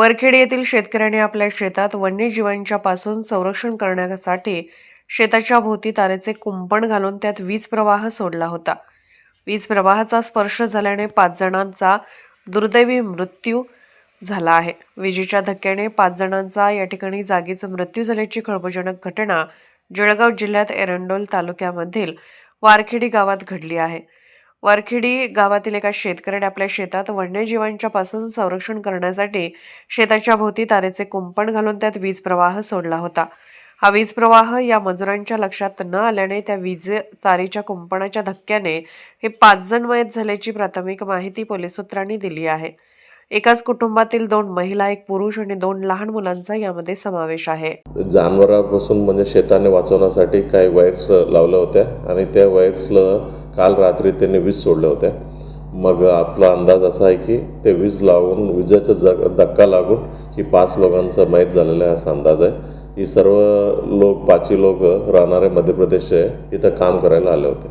वरखेड येथील शेतकऱ्याने आपल्या शेतात वन्यजीवांच्या पासून संरक्षण करण्यासाठी शेताच्या भोवती तारेचे कुंपण घालून त्यात वीज प्रवाह सोडला होता. वीज प्रवाहाचा स्पर्श झाल्याने पाच जणांचा दुर्दैवी मृत्यू झाला आहे. विजेच्या धक्क्याने पाच जणांचा या ठिकाणी जागीच मृत्यू झाल्याची खळबळजनक घटना जळगाव जिल्ह्यात एरंडोल तालुक्यामधील वारखेडी गावात घडली आहे. वारखेडी गावातील एका शेतकऱ्याने आपल्या शेतात वन्यजीवांच्या पासून संरक्षण करण्यासाठी शेताच्या भोवती तारेचे कुंपण घालून त्यात वीज प्रवाह सोडला होता. हा वीज प्रवाह या मजुरांच्या लक्षात न आल्याने त्या वीज तारेच्या कुंपणाच्या धक्क्याने हे पाच जण मयत झाल्याची प्राथमिक माहिती पोलीस सूत्रांनी दिली आहे. एकाच कुटुंबातील दोन महिला एक पुरुष आणि दोन लहान मुलांचा यामध्ये समावेश आहे. जानवरापासून म्हणजे शेताने वाचवण्यासाठी काही वायर्स लावल्या होत्या आणि त्या वायर्सला काल रात्री त्यांनी वीज सोडल्या होत्या. मग आपला अंदाज असा आहे की ते वीज लावून विजेचा जग धक्का लागून ही पाच लोकांचा मयत झालेला आहे असा अंदाज आहे. ही सर्व लोक पाचवी लोक राहणारे मध्य प्रदेश इथं काम करायला आले होते.